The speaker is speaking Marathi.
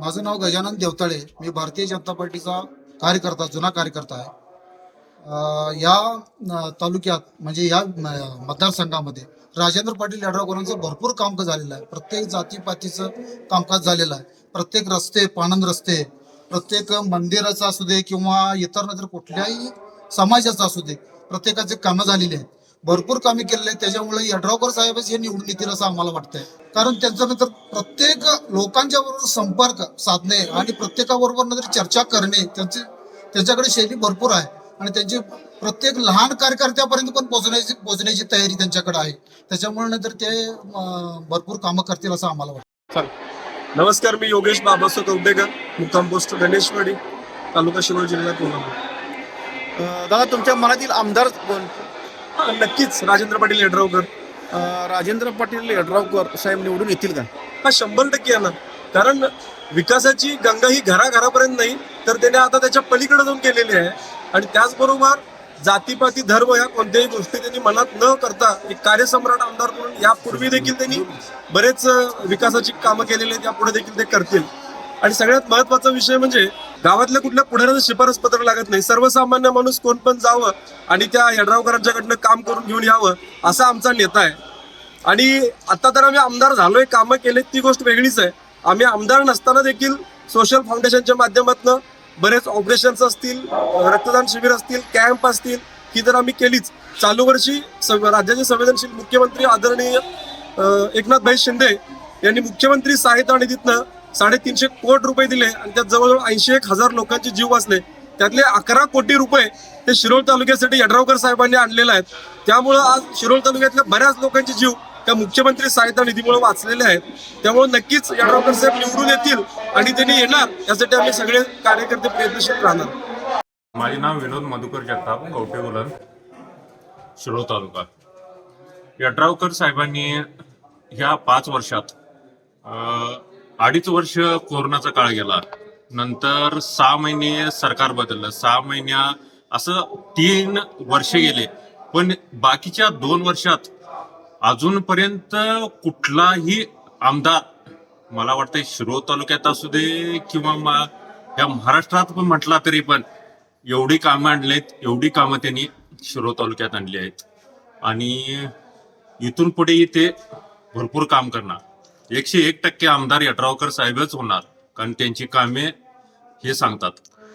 माझं नाव गजानन देवतळे. मी भारतीय जनता पार्टीचा कार्यकर्ता जुना कार्यकर्ता आहे. या तालुक्यात म्हणजे या मतदारसंघामध्ये राजेंद्र पाटील यड्रावकरांचं भरपूर कामकाज झालेलं आहे. प्रत्येक जातीपातीचं कामकाज झालेलं आहे. प्रत्येक रस्ते पाणंद रस्ते प्रत्येक मंदिराचं असू दे किंवा इतर नंतर कुठल्याही समाजाचं असू दे प्रत्येकाचे कामं झालेली आहेत. भरपूर कामे केलेली त्याच्यामुळे यड्रावकर साहेबच हे निवडून येतील असं आम्हाला वाटतंय. कारण त्यांच्या नंतर प्रत्येक लोकांच्या बरोबर संपर्क साधणे आणि प्रत्येकाबरोबर नंतर चर्चा करणे त्यांचे त्यांच्याकडे शैली भरपूर आहे. आणि त्यांची प्रत्येक लहान कार्यकर्त्यापर्यंत पण पोहोचण्याची पोहोचण्याची तयारी त्यांच्याकडे आहे. त्याच्यामुळे नंतर ते भरपूर कामं करतील असं आम्हाला वाटतं. नमस्कार मी योगेश बाबासो कवडेकर मुक्काम पोस्ट गणेशवाडी तालुका शिरोळ जिल्हा कोल्हापूर अ, दादा तुमच्या मनातील आमदार कोण? नक्कीच. राजेंद्र पाटील यड्रावकर. अ, राजेंद्र पाटील यड्रावकर साहेब निवडून येतील का? हा शंभर टक्के ना कारण विकासाची गंगा ही घराघरापर्यंत नाही तर त्याने आता त्याच्या पलीकडे जाऊन केलेली आहे. आणि त्याचबरोबर जातीपाती धर्म या कोणत्याही गोष्टी त्यांनी मनात न करता एक कार्यसम्राट आमदार म्हणून यापूर्वी देखील त्यांनी बरेच अं, विकासाची कामं केलेली आहेत यापुढे देखील ते करतील. आणि सगळ्यात महत्त्वाचा विषय म्हणजे गावातल्या कुठल्या पुढाऱ्याचं शिफारस पत्र लागत नाही. सर्वसामान्य माणूस कोण पण जावं आणि त्या यड्रावकरांच्याकडनं काम करून घेऊन यावं असा आमचा नेता आहे. आणि आता तर आम्ही आमदार झालोय कामं केलेत ती गोष्ट वेगळीच आहे. आम्ही आमदार नसताना देखील सोशल फाउंडेशनच्या माध्यमातून बरेच ऑपरेशन्स असतील रक्तदान शिबिर असतील कॅम्प असतील ही तर आम्ही केलीच. चालू वर्षी सं- राज्याचे संवेदनशील मुख्यमंत्री आदरणीय एकनाथ एकनाथभाई शिंदे यांनी मुख्यमंत्री सहायता निधीतनं साडेतीनशे कोटी रुपये दिले आणि त्यात जवळजवळ ऐंशी एक हजार लोकांचे जीव वाचले. त्यातले अकरा कोटी रुपये ते शिरोळ तालुक्यासाठी यड्रावकर साहेबांनी आणलेले आहेत. त्यामुळं आज शिरोळ तालुक्यातल्या बऱ्याच लोकांचे जीव त्या मुख्यमंत्री सहायता निधीमुळे वाचलेले आहेत. त्यामुळे नक्कीच यड्रावकर साहेब निवडून येतील आणि त्यांनी येणार यासाठी आम्ही सगळे कार्यकर्ते प्रयत्नशील राहणार. माझे नाव विनोद मधुकर जगताप कवठे शिरोळ तालुका. यड्रावकर साहेबांनी ह्या पाच वर्षात अडीच वर्ष कोरोनाचा काळ गेला. नंतर सहा महिने सरकार बदललं. सहा महिन्या असं तीन वर्ष गेले. पण बाकीच्या दोन वर्षात अजूनपर्यंत कुठलाही आमदार मला वाटतं शिरो तालुक्यात असू दे किंवा मा- या महाराष्ट्रात पण म्हटला तरी पण एवढी कामं आणलीत एवढी कामं त्यांनी शिरो तालुक्यात आणली आहेत. आणि इथून पुढेही ते भरपूर काम करणार. एकशे एक टक्के आमदार यड्रावकर साहेबच होणार. कारण त्यांची कामे हे सांगतात.